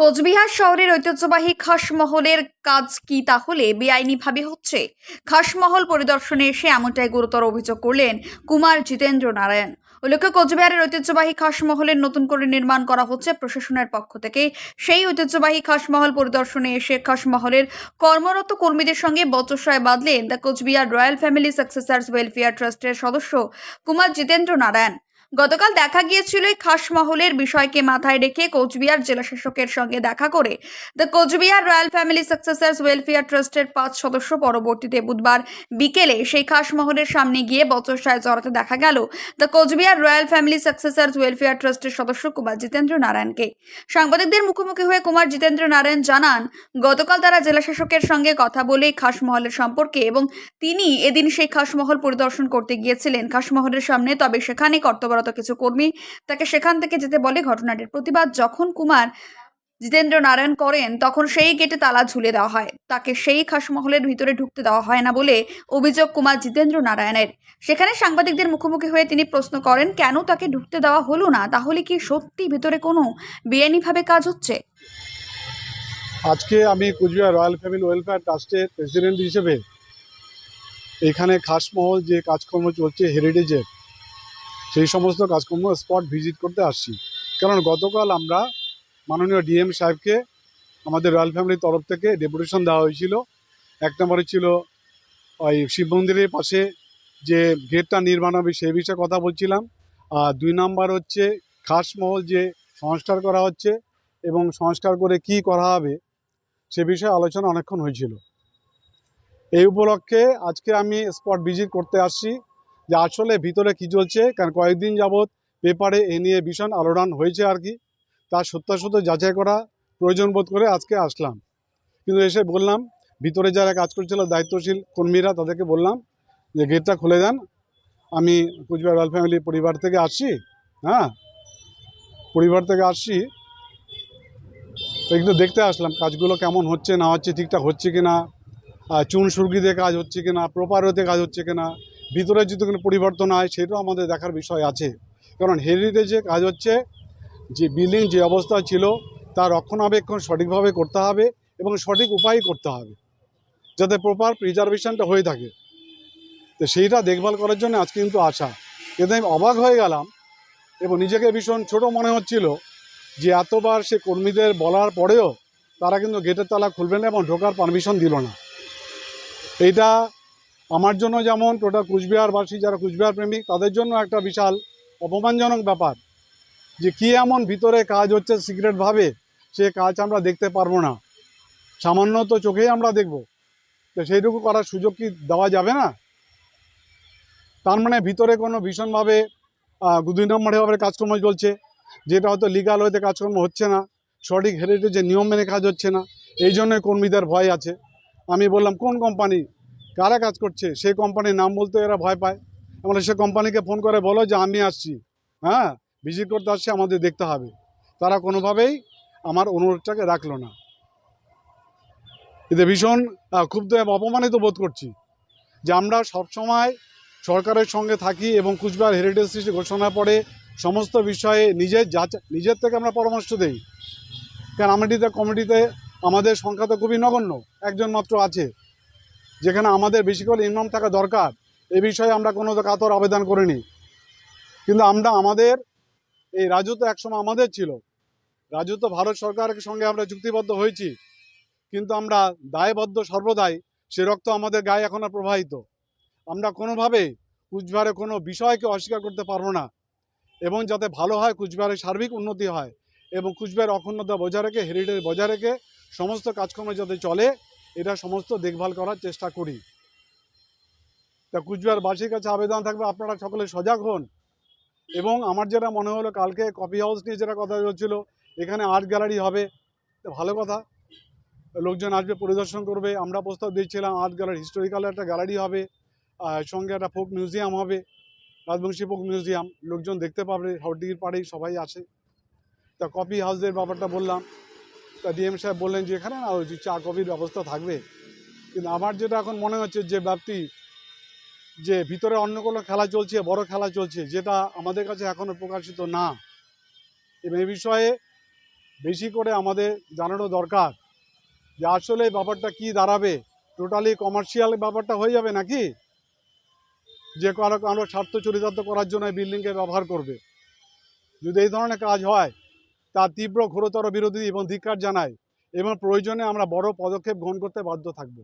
কোচবিহার শহরের ঐতিহ্যবাহী খাসমহলের কাজ কি তাহলে বেআইনিভাবে হচ্ছে? খাসমহল পরিদর্শনে এসে এমনটাই গুরুতর অভিযোগ করলেন কুমার জিতেন্দ্র নারায়ণ উল্লেখ্য, কোচবিহারের ঐতিহ্যবাহী খাসমহলের নতুন করে নির্মাণ করা হচ্ছে প্রশাসনের পক্ষ থেকে। সেই ঐতিহ্যবাহী খাসমহল পরিদর্শনে এসে খাসমহলের কর্মরত কর্মীদের সঙ্গে বচসায় বাঁধলেন the Cooch Behar royal family successors welfare ট্রাস্টের সদস্য কুমার জিতেন্দ্র নারায়ণ গতকাল দেখা গিয়েছিল এই খাসমহলের বিষয়কে মাথায় রেখে কোচবিহার জেলা শাসকের সঙ্গে দেখা করে the Cooch Behar royal family successors welfare ট্রাস্টের পাঁচ সদস্য পরবর্তীতে বুধবার বিকেলে সেই খাসমহলের সামনে গিয়ে বচসায় জড়াতে দেখা গেল the Cooch Behar royal family successors welfare ট্রাস্টের সদস্য কুমার জিতেন্দ্র নারায়ণকে। সাংবাদিকদের মুখোমুখি হয়ে কুমার জিতেন্দ্র নারায়ণ জানান, গতকাল তারা জেলা শাসকের সঙ্গে কথা বলে খাসমহলের সম্পর্কে এবং তিনি এদিন সেই খাসমহল পরিদর্শন করতে গিয়েছিলেন। খাসমহলের সামনে, তবে সেখানে কর্তব্যরত কিছু কর্মী। তাকে সেখান থেকে যেতে বলে ঘটনাটির প্রতিবাদ। যখন কুমার জিতেন্দ্র নারায়ণ করেন, তখন সেই গেটে তালা ঝুলে দেওয়া হয়। তাকে সেই খাসমহলের ভিতরে ঢুকতে দেওয়া হয় না বলে অভিযোগ কুমার জিতেন্দ্র নারায়ণের সেখানে সাংবাদিকদের মুখোমুখি হয়ে তিনি প্রশ্ন করেন, কেন তাকে ঢুকতে দেওয়া হলো না? তাহলে কি সত্যি ভিতরে কোনো বেআইনিভাবে কাজ হচ্ছে? আজকে আমি কুচবিহার রয়্যাল ফ্যামিলি ওয়েলফেয়ার ট্রাস্টের প্রেসিডেন্ট হিসেবে এখানে খাসমহল যে কাজকর্ম চলছে, হেরিটেজের সেই সমস্ত কাজকর্ম স্পট ভিজিট করতে আসছি। কারণ গতকাল আমরা মাননীয় ডিএম সাহেবকে আমাদের রয়্যাল ফ্যামিলির তরফ থেকে ডেপুটেশন দেওয়া হয়েছিল। এক নম্বরে ছিল ওই শিব মন্দিরের পাশে যে গেটটা নির্মাণ হবে সেই বিষয়ে কথা বলছিলাম। আর দুই নাম্বার হচ্ছে খাসমহল যে সংস্কার করা হচ্ছে এবং সংস্কার করে কি করা হবে সে বিষয়ে আলোচনা অনেকক্ষণ হয়েছিল। এই উপলক্ষে আজকে আমি স্পট ভিজিট করতে আসছি। যে আসলে ভিতরে কি চলছে কারণ কয়েকদিন যাবৎ পেপারে এ নিয়ে ভীষণ আলোড়ন হয়েছে আর কি। তার সত্যাসত্য যাচাই করা প্রয়োজন বোধ করে আজকে আসলাম। কিন্তু এসে বললাম, ভিতরে যারা কাজ করছিল, দায়িত্বশীল কর্মীরা, তাদেরকে বললাম যে গেটটা খুলে দেন। আমি কুচবিহার রয়্যাল ফ্যামিলি পরিবার থেকে আসছি হ্যাঁ? পরিবার থেকে আসছি। একটু দেখতে আসলাম কাজগুলো কেমন হচ্ছে, না হচ্ছে, ঠিকঠাক হচ্ছে কি না চুন দিয়ে কাজ হচ্ছে কি না প্রপার হতে কাজ হচ্ছে কি না ভিতরে যদি কোনো পরিবর্তন হয়, সেটাও আমাদের দেখার বিষয় আছে। কারণ হেরিটেজে কাজ হচ্ছে যে বিল্ডিং যে অবস্থা ছিল, তার রক্ষণাবেক্ষণ সঠিকভাবে করতে হবে এবং সঠিক উপায়ে করতে হবে, যাতে প্রপার প্রিজার্ভেশনটা হয়ে থাকে। তো সেইটা দেখভাল করার জন্য আজকে কিন্তু আসা কিন্তু আমি অবাক হয়ে গেলাম এবং নিজেকে ভীষণ ছোট মনে হচ্ছিল যে এতবার সে কর্মীদের বলার পরেও তারা কিন্তু গেটের তালা খুলবে না এবং ঢোকার পারমিশন দিল না। এইটা আমার জন্য যেমন টোটাল কুচবিহারবাসী যারা কুচবিহার প্রেমিক, তাদের জন্য একটা বিশাল অপমানজনক ব্যাপার যে কী এমন ভিতরে কাজ হচ্ছে সিক্রেটভাবে সে কাজ আমরা দেখতে পারব না। সামান্য তো চোখেই আমরা দেখব। তো সেইটুকু করার সুযোগ কি দেওয়া যাবে না? তার মানে ভিতরে কোনো ভীষণভাবে দুই নম্বরেভাবে কাজকর্ম চলছে, যেটা হয়তো লিগাল হইতে কাজকর্ম হচ্ছে না, সঠিক হেরিটেজের নিয়ম মেনে কাজ হচ্ছে না, এই জন্য কর্মীদের ভয় আছে। আমি বললাম, কোন কোম্পানি কারা কাজ করছে? সেই কোম্পানির নাম বলতে এরা ভয় পায়। আমরা সে কোম্পানিকে ফোন করে বলো যে, আমি আসছি। হ্যাঁ? ভিজিট করতে আসছি, আমাদের দেখতে হবে। তারা কোনোভাবেই আমার অনুরোধটাকে রাখল না। এতে ভীষণ ক্ষুব্ধ অপমানিত বোধ করছি যে, আমরা সবসময় সরকারের সঙ্গে থাকি এবং কুচবিহার হেরিটেজ সৃষ্টি ঘোষণার পরে সমস্ত বিষয়ে নিজের নিজের থেকে আমরা পরামর্শ দিই। কারণ আমেডিতে কমিটিতে আমাদের সংখ্যা তো খুবই নগণ্য। একজন মাত্র আছে। যেখানে আমাদের বেশি করে ইনকাম থাকা দরকার, এ বিষয়ে আমরা কোনো কাতর আবেদন করিনি। কিন্তু আমরা আমাদের, এই রাজত্ব একসময় আমাদের ছিল। রাজত্ব ভারত সরকারের সঙ্গে আমরা চুক্তিবদ্ধ হয়েছি। কিন্তু আমরা দায়বদ্ধ সর্বদাই, সে রক্ত আমাদের গায়ে এখন আর প্রবাহিত। আমরা কোনোভাবেই কুচবিহারে কোনো বিষয়কে অস্বীকার করতে পারব না। এবং যাতে ভালো হয় কুচবিহারের সার্বিক উন্নতি হয় এবং কুচবিহার অখণ্ডতা বজায় রেখে হেরিটেজ বজায় রেখে সমস্ত কাজকর্ম যাতে চলে এটা সমস্ত দেখভাল করার চেষ্টা করি। তা কুচবিহারবাসীর কাছে আবেদন থাকবে, আপনারা সকলে সজাগ হন। এবং আমার যেটা মনে হলো, কালকে কফি হাউস নিয়ে যেটা কথা হচ্ছিল এখানে আর্ট গ্যালারি হবে। ভালো কথা। লোকজন আসবে, পরিদর্শন করবে, আমরা প্রস্তাব দিয়েছিলাম আর্ট গ্যালারি, হিস্টোরিক্যাল একটা গ্যালারি হবে সঙ্গে একটা ফোক মিউজিয়াম হবে, রাজবংশী ফোক মিউজিয়াম। লোকজন দেখতে পাবে হটির পাড়েই সবাই আসে তা কফি হাউসের ব্যাপারটা বললাম। তা ডিএম সাহেব বললেন যে, এখানে না ওই চা, কফির ব্যবস্থা থাকবে। কিন্তু আমার যেটা এখন মনে হচ্ছে যে ব্যাপ্তি যে, ভিতরে অন্য কোনো খেলা চলছে, বড় খেলা চলছে, যেটা আমাদের কাছে এখনও প্রকাশিত না। এবং এ বিষয়ে বেশি করে আমাদের জানানো দরকার যে, আসলে ব্যাপারটা কি দাঁড়াবে? টোটালি কমার্শিয়াল ব্যাপারটা হয়ে যাবে নাকি? যে, কারও কারও স্বার্থ চরিতার্থ করার জন্য বিল্ডিংকে ব্যবহার করবে। যদি এই ধরনের কাজ হয় তার তীব্র ঘোরতর বিরোধী এবং ধিক্কার জানায়। এবং প্রয়োজনে আমরা বড় পদক্ষেপ গ্রহণ করতে বাধ্য থাকব।